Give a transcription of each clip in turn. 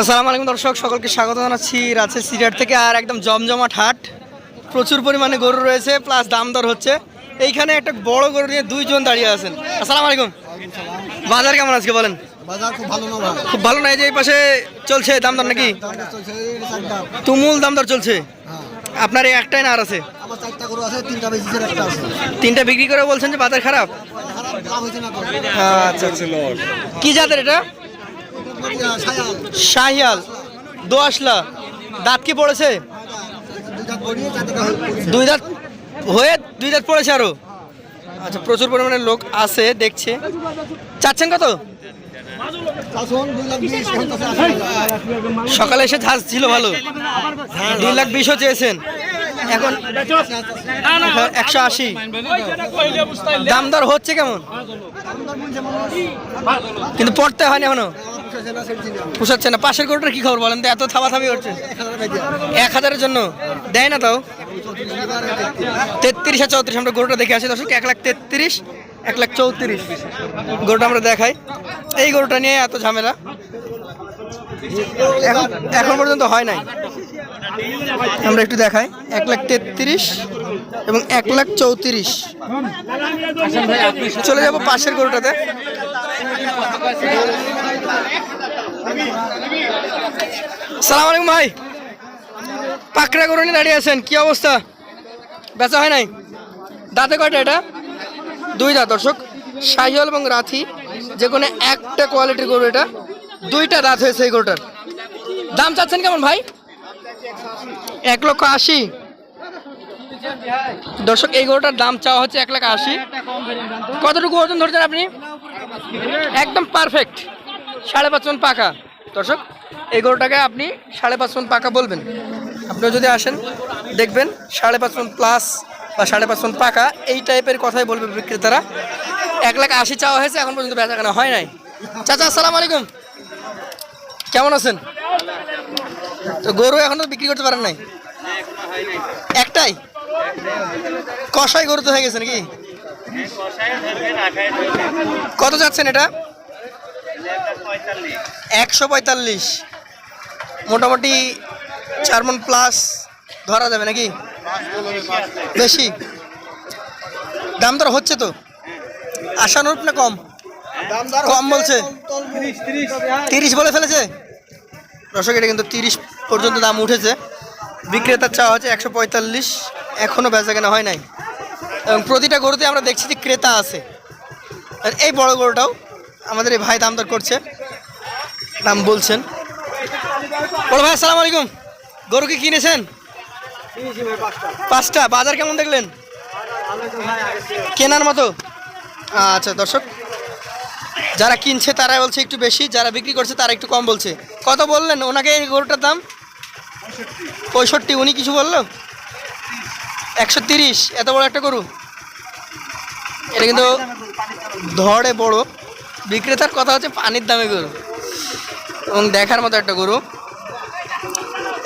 আসসালামু আলাইকুম দর্শক সকলকে স্বাগত জানাচ্ছি রাজশাহী সিরিয়ার থেকে আর একদম জমজমাট হাট। প্রচুর পরিমাণে গরু রয়েছে প্লাস দাম দর হচ্ছে। এইখানে একটা বড় গরু নিয়ে দুইজন দাঁড়িয়ে আছেন। আসসালামু আলাইকুম। বাজার কেমন আজকে বলেন? বাজার খুব ভালো না ভাই? খুব ভালো নাই যে এই পাশে চলছে দাম দর নাকি? এই তুমুল দাম দর চলছে। হ্যাঁ। আপনার এই একটাই না আর আছে? তিনটা বিক্রি করে বলছেন যে বাজার খারাপ? আচ্ছা আচ্ছা। কি জাতের এটা? শাহিয়াল দোয়াশলা দাঁত কি পড়েছে? দুই দাঁত হয়ে দুই দাঁত পড়েছে আরও। আচ্ছা প্রচুর পরিমাণে লোক আছে, দেখছে। চাচ্ছেন কত? সকালে এসে ঝাঁজ ছিল ভালো। দুই লাখ বিশও চেয়েছেন। এখন একশো আশি। দামদার হচ্ছে কেমন? কিন্তু পড়তে হয়নি এখনও। পোষাচ্ছে না। পাশের গরুটার কি খবর বলেন? তো এত থাবাথাবি হচ্ছে। এক হাজারের জন্য। দেয় না তাও। তেত্রিশ আর চৌত্রিশ, আমরা গরুটা দেখে আসি। দর্শক, এক লাখ তেত্রিশ, এক লাখ চৌত্রিশ। গরুটা আমরা দেখাই। এই গরুটা নিয়ে এত ঝামেলা। এখন এখন পর্যন্ত হয় নাই। আমরা একটু দেখাই। এক লাখ তেত্রিশ এবং এক লাখ চৌত্রিশ। চলে যাব পাশের গরুটাতে। সালাম আলাইকুম ভাই। পাকড়া নিয়ে দাঁড়িয়ে আছেন, কি অবস্থা? বেচা হয় নাই? দাঁতে কয়টা এটা? দুই দাঁত, দর্শক। শাহিওয়াল এবং রাথি, যে কোনো একটা কোয়ালিটির গরু এটা। দুইটা দাঁত হয়েছে এই গরুটার। দাম চাচ্ছেন কেমন ভাই? এক লক্ষ আশি। দর্শক, এই গরুটার দাম চাওয়া হচ্ছে এক লাখ আশি। কতটুকু ওজন ধরছেন আপনি? একদম পারফেক্ট সাড়ে পাঁচ মন পাকা দর্শক, এই গরুটাকে আপনি সাড়ে পাঁচ মন পাকা বলবেন। আপনিও যদি আসেন, দেখবেন সাড়ে পাঁচ মন প্লাস বা সাড়ে পাঁচ মন পাকা এই টাইপের কথাই বলবে বিক্রেতারা। এক লাখ আশি চাওয়া হয়েছে, এখন পর্যন্ত বেচা কেনা হয় নাই। চাচা, আসসালামু আলাইকুম। কেমন আছেন? তো গরু এখন তো বিক্রি করতে পারেন নাই? একটাই? কষাই গরু তো হয়ে গেছে নাকি? কত যাচ্ছেন এটা? একশো পঁয়তাল্লিশ। মোটামুটি চার মন প্লাস ধরা যাবে নাকি? বেশি। দাম দর হচ্ছে তো? আশানুরূপ না কম? কম বলছে। তিরিশ বলে ফেলেছে? দর্শক, এটা কিন্তু তিরিশ পর্যন্ত দাম উঠেছে। বিক্রেতার চাওয়া হচ্ছে একশো পঁয়তাল্লিশ। এখনও বেচা কেনা হয় নাই। এবং প্রতিটা গরুতে আমরা দেখছি যে ক্রেতা আছে। আর এই বড় গরুটাও আমাদের এই ভাই দাম দর করছে। দাম বলছেন? বড় ভাই, আসসালামু আলাইকুম। গরু কি কিনেছেন? পাঁচটা। বাজার কেমন দেখলেন? কেনার মতো? আচ্ছা দর্শক, যারা কিনছে তারা বলছে একটু বেশি, যারা বিক্রি করছে তারা একটু কম বলছে। কত বললেন? ওনাকে এই গরুটার দাম? পঁয়ষট্টি, উনি কিছু বলল? একশো তিরিশ, এত বড় একটা গরু। এটা কিন্তু ধরে বড়। বিক্রেতার কথা হচ্ছে পানির দামে গরু। এবং দেখার মতো একটা গরু।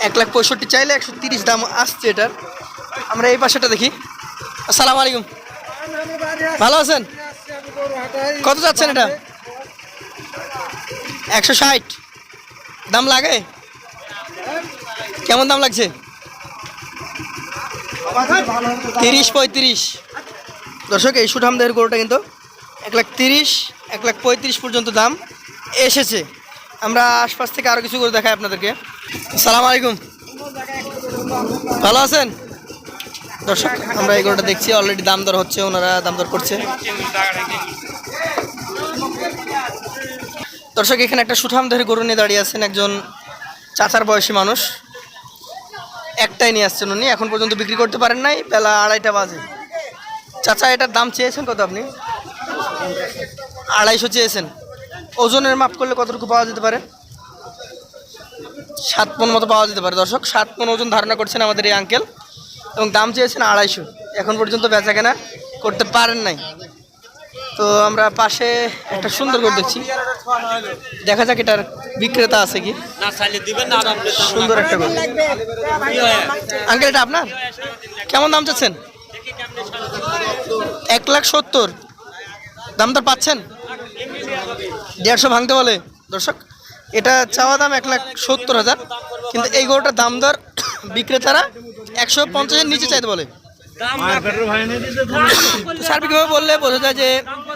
এক লাখ পঁয়ষট্টি চাইলে একশো তিরিশ দাম আসছে এটার। আমরা এই পাশেটা দেখি। আসসালামু আলাইকুম। ভালো আছেন? কত যাচ্ছেন এটা? একশো ষাট। দাম লাগে? কেমন দাম লাগছে? তিরিশ পঁয়ত্রিশ। দর্শক, এই সুঠামদের গরুটা কিন্তু এক লাখ তিরিশ, এক লাখ পঁয়ত্রিশ পর্যন্ত দাম এসেছে। আমরা আশপাশ থেকে আরও কিছু করে দেখাই আপনাদেরকে। সালাম আলাইকুম। ভালো আছেন? দর্শক, আমরা এই গরুটা দেখছি অলরেডি দাম দর হচ্ছে, ওনারা দাম দর করছে। দর্শক, এখানে একটা সুঠাম ধরে গরু নিয়ে দাঁড়িয়ে আছেন একজন চাচার বয়সী মানুষ। একটাই নিয়ে আসছেন উনি, এখন পর্যন্ত বিক্রি করতে পারেন নাই, বেলা আড়াইটা বাজে। চাচা, এটার দাম চেয়েছেন কত আপনি? আড়াইশো চেয়েছেন। ওজনের মাপ করলে কতটুকু পাওয়া যেতে পারে? সাত পন মতো পাওয়া যেতে পারে দর্শক। সাত পন ওজন ধারণা করছেন আমাদের এই আঙ্কেল এবং দাম চেয়েছেন আড়াইশো। এখন পর্যন্ত বেচা কেনা করতে পারেন নাই। তো আমরা পাশে একটা সুন্দর করে দেখছি। দেখা যাক এটার বিক্রেতা আছে কি। সুন্দর একটা গরু। আঙ্কেল এটা আপনার? কেমন দাম চাচ্ছেন? এক লাখ সত্তর। দাম দর পাচ্ছেন? দেড়শো ভাঙতে বলে, দর্শক। এটা চাওয়া দাম এক লাখ সত্তর হাজার, কিন্তু এই গরুটার দাম দর বিক্রেতারা একশো পঞ্চাশের নিচে চাইতে বলে। সার্বিকভাবে বললে বোঝা যায় যে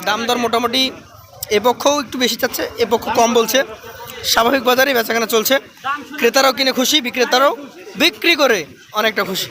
দাম দর মোটামুটি এ পক্ষও একটু বেশি চাচ্ছে, এ পক্ষ কম বলছে। স্বাভাবিক বাজারেই বেচাকেনা চলছে। ক্রেতারাও কিনে খুশি, বিক্রেতারাও বিক্রি করে অনেকটা খুশি।